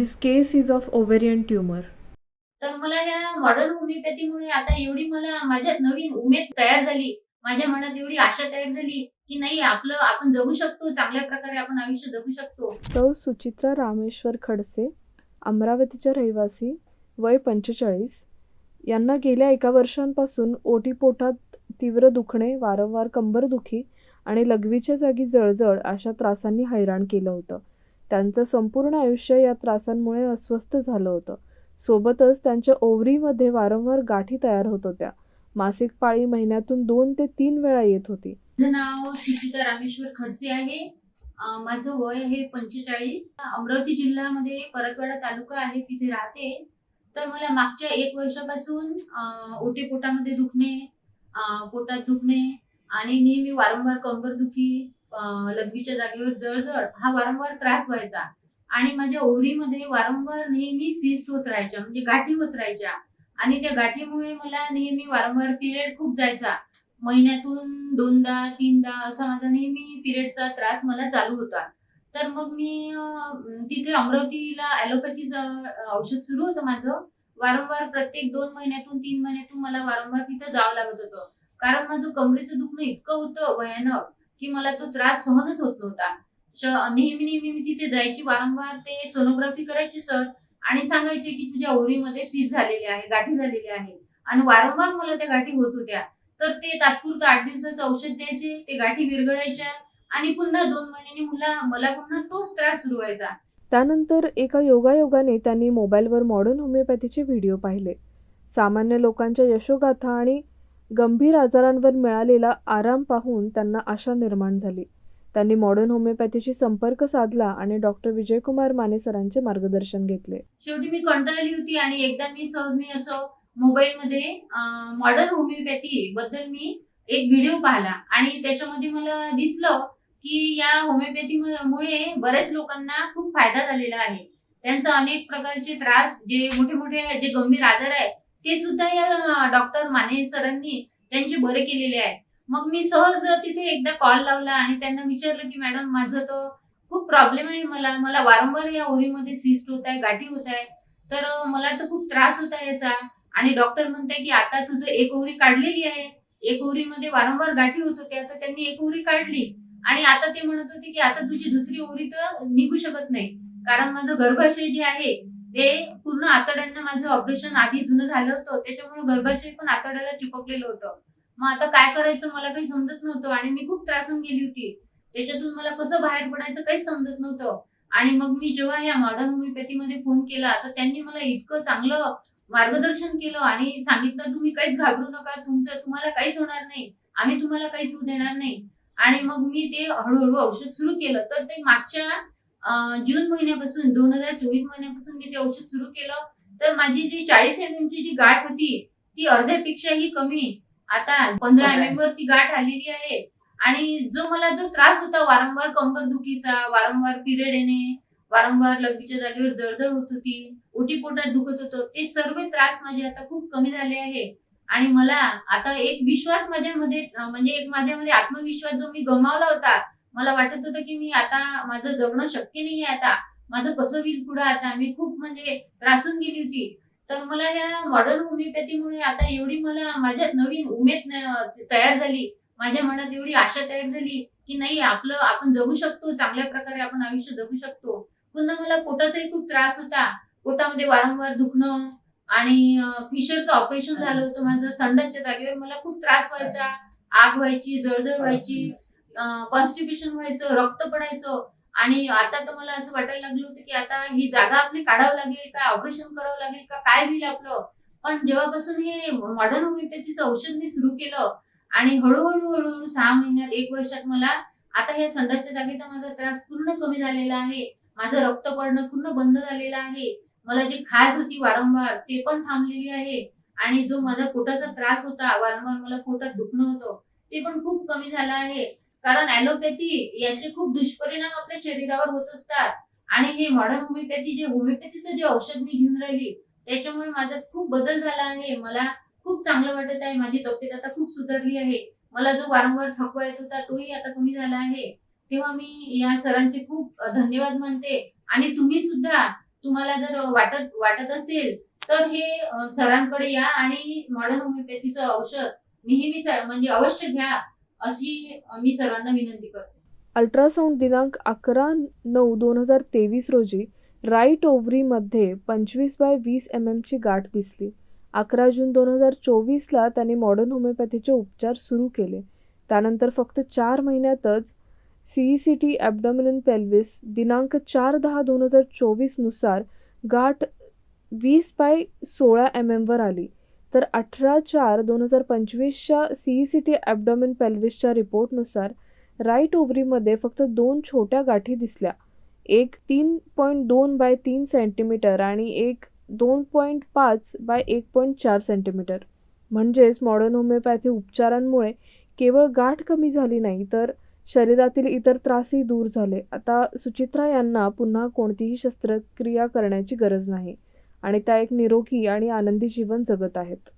This case is of ovarian tumor. तर मला या मॉडर्न होमिओपॅथीमुळे आता एवढी मला माझ्यात नवीन उमेद तयार झाली. माझ्या मनात एवढी आशा तयार झाली की नाही आपलं आपण जगू शकतो चांगल्या प्रकारे आपण आयुष्य जगू शकतो. सौ सुचित्रा रामेश्वर खडसे अमरावतीच्या रहिवासी वय पंचेचाळीस यांना गेल्या एका वर्षांपासून ओटीपोटात तीव्र दुखणे वारंवार कंबरदुखी आणि लघवीच्या जागी जळजळ अशा त्रासांनी हैराण केलं होतं. त्यांचं संपूर्ण आयुष्य या त्रासांमुळे अस्वस्थ झालं होतं. सोबतच त्यांच्या ओवरीमध्ये वारंवार गाठी तयार होत होत्या. मासिक पाळी महिन्यातून दोन ते तीन वेळा येत होती. माझं नाव शिक्षिका रामेश्वर खडसे आहे. माझं वय आहे पंचेचाळीस. अमरावती जिल्ह्यामध्ये परतवाडा तालुका आहे तिथे राहते. तर मला मागच्या एक वर्षापासून ओटे ओटीपोटामध्ये दुखणे पोटात दुखणे आणि नेहमी वारंवार कंबरदुखी दुखी लघवीच्या जागेवर जळजळ हा वारंवार त्रास व्हायचा. आणि माझ्या ओव्हरीमध्ये वारंवार नेहमी सिस्ट होत राहायच्या म्हणजे गाठी होत राहायच्या. आणि त्या गाठीमुळे मला नेहमी वारंवार पिरियड खूप जायचा. महिन्यातून दोनदा तीनदा असा माझा नेहमी पिरियडचा त्रास मला चालू होता. तर मग मी तिथे अमरावतीला ॲलोपॅथीचं औषध सुरू होतं माझं. वारंवार प्रत्येक दोन महिन्यातून तीन महिन्यातून मला वारंवार तिथं जावं लागत होतं. कारण माझं कमरेचं दुखणं इतकं होतं भयानक. की मला तो त्रास सहनच होत नव्हता. नेहमी नेहमी मी तिथे जायची वारंवार ते सोनोग्राफी करायची सर आणि सांगायचे की तुझ्या ओरीमध्ये सीज झालेली आहे गाठी झालेली आहे. आणि वारंवार मला त्या गाठी होत होत्या. तर ते तात्पुरतं आठ दिवसाचं औषध द्यायचे ते गाठी विरघळायच्या आणि पुन्हा दोन महिन्यांनी मुला मला पुन्हा तोच त्रास सुरू व्हायचा. त्यानंतर एका योगायोगाने त्यांनी मोबाईलवर मॉडर्न होमिओपॅथीचे व्हिडिओ पाहिले. सामान्य लोकांच्या यशोगाथा आणि गंभीर आजारांवर मिळालेला आराम पाहून त्यांना आशा निर्माण झाली. त्यांनी मॉडर्न होमिओपॅथीशी संपर्क साधला आणि डॉक्टर विजयकुमार माने सरांचे मार्गदर्शन घेतले. शेवटी मी कंटाळली होती आणि एकदा मी सहज मी असं मोबाईलमध्ये मॉडर्न होमिओपॅथी बद्दल मी एक व्हिडिओ पाहिला. आणि त्याच्यामध्ये मला दिसलं की या होमिओपॅथी मुळे बऱ्याच लोकांना खूप फायदा झालेला आहे. त्यांचा अनेक प्रकारचे त्रास जे मोठे मोठे जे गंभीर आजार आहे ते सुद्धा या डॉक्टर माने सरांनी त्यांचे बरे केलेले आहे मग मी सहज तिथे एकदा कॉल लावला आणि त्यांना विचारलं की मॅडम माझं तर खूप प्रॉब्लेम आहे मला. मला वारंवार या ओरीमध्ये सिस्ट होत आहे गाठी होत आहे. तर मला तर खूप त्रास होत आहे याचा. आणि डॉक्टर म्हणताय की आता तुझं एक ओरी काढलेली आहे. एक ओरीमध्ये वारंवार गाठी होत होत्या तर त्यांनी एक ओरी काढली. आणि आता ते म्हणत होते की आता तुझी दुसरी ओरी तर निघू शकत नाही. कारण माझं गर्भाशय जे आहे ते पूर्ण आतड्यांना माझं ऑपरेशन आधी जुनं झालं होतं. त्याच्यामुळे गर्भाशय पण आतड्याला चिपकलेलं होतं. मग आता काय करायचं मला काही समजत नव्हतं आणि मी खूप त्रासून गेली होती. त्याच्यातून मला कसं बाहेर पडायचं काहीच समजत नव्हतं. आणि मग मी जेव्हा या मॉडर्न होमिओपॅथीमध्ये फोन केला तर त्यांनी मला इतकं चांगलं मार्गदर्शन केलं आणि सांगितलं तुम्ही काहीच घाबरू नका तुमचं तुम्हाला काहीच होणार नाही. आम्ही तुम्हाला काहीच होऊ देणार नाही. आणि मग मी ते हळूहळू औषध सुरू केलं. तर ते मागच्या जून महिन्यापासून दोन हजार चोवीस महिन्यापासून मी ते औषध सुरू केलं. तर माझी जी चाळीस एम एम ची जी गाठ होती ती अर्ध्यापेक्षाही कमी. आता पंधरा एम एम वर ती गाठ आलेली आहे. आणि जो मला जो त्रास होता वारंवार कंबर दुखीचा वारंवार पिरियड येणे वारंवार लघवीच्या जागेवर जळजळ होत होती ओटीपोटात दुखत होतं ते सर्व त्रास माझे आता खूप कमी झाले आहे. आणि मला आता एक विश्वास माझ्यामध्ये म्हणजे एक माझ्यामध्ये आत्मविश्वास जो मी गमावला होता मला वाटत होतं की मी आता माझं जगणं शक्य नाही आहे आता. माझं कसं होईल पुढं आता? मी खूप म्हणजे त्रासून गेली होती. तर मला या मॉडर्न होमिओपॅथीमुळे आता एवढी मला माझ्यात नवीन उमेद तयार झाली. माझ्या मनात एवढी आशा तयार झाली की नाही आपलं आपण जगू शकतो चांगल्या प्रकारे आपण आयुष्य जगू शकतो. पुन्हा मला पोटाचाही खूप त्रास होता. पोटामध्ये वारंवार दुखणं आणि फिशरचं ऑपरेशन झालं होतं माझं संडासच्या जागेवर. मला खूप त्रास व्हायचा. आग व्हायची जळजळ व्हायची. कॉन्स्टिपेशन व्हायचं रक्त पडायचं. आणि आता तर मला असं वाटायला लागलं होतं की आता ही जागा आपली काढावं लागेल का ऑपरेशन करावं लागेल का काय होईल आपलं? पण जेव्हापासून हे मॉडर्न होमिओपॅथीचं औषध मी सुरू केलं आणि हळूहळू हळूहळू सहा महिन्यात एक वर्षात मला आता हे संडासच्या जागेचा माझा त्रास पूर्ण कमी झालेला आहे. माझं रक्त पडणं पूर्ण बंद झालेलं आहे. मला जी खाज होती वारंवार ते पण थांबलेली आहे. आणि जो माझा पोटाचा त्रास होता वारंवार मला पोटात दुखणं होतं ते पण खूप कमी झालं आहे. कारण ॲलोपॅथी याचे खूप दुष्परिणाम आपल्या शरीरावर होत असतात. आणि हे मॉडर्न होमिओपॅथी जे होमिओपॅथीचं जे औषध मी घेऊन राहिली त्याच्यामुळे माझ्यात खूप बदल झाला आहे. मला खूप चांगलं वाटत आहे. माझी तब्येत आता खूप सुधारली आहे. मला जो वारंवार थकवा येत होता तोही आता कमी झाला आहे. तेव्हा मी या सरांचे खूप धन्यवाद म्हणते. आणि तुम्ही सुद्धा तुम्हाला जर वाटत वाटत असेल तर हे सरांकडे या आणि मॉडर्न होमिओपॅथीचं औषध नेहमी म्हणजे अवश्य घ्या. अशी मी सर्वांना विनंती करते. अल्ट्रासाऊंड दिनांक अकरा नऊ दोन हजार तेवीस रोजी राईट ओव्हरीमध्ये पंचवीस बाय वीस एम एमची गाठ दिसली. अकरा जून दोन हजार चोवीसला त्यांनी मॉडर्न होमिओपॅथीचे उपचार सुरू केले. त्यानंतर फक्त चार महिन्यातच C E C T abdominal pelvis दिनांक चार दहा दोन हजार चोवीसनुसार गाठ वीस बाय सोळा एम एमवर आली. तर अठरा चार दोन हजार पंचवीसच्या C E C T abdomen पेल्विसच्या रिपोर्टनुसार राईट ओव्हरीमध्ये फक्त दोन छोट्या गाठी दिसल्या. एक तीन पॉईंट दोन बाय तीन सेंटीमीटर आणि एक दोन पॉईंट पाच बाय एक पॉईंट चार सेंटीमीटर म्हणजेच मॉडर्न होमिओपॅथी उपचारांमुळे केवळ गाठ कमी झाली नाही तर शरीरातील इतर त्रासही दूर झाले. आता सुचित्रा यांना पुन्हा कोणतीही शस्त्रक्रिया करण्याची गरज नाही. आणि त्या एक निरोगी आणि आनंदी जीवन जगत आहेत.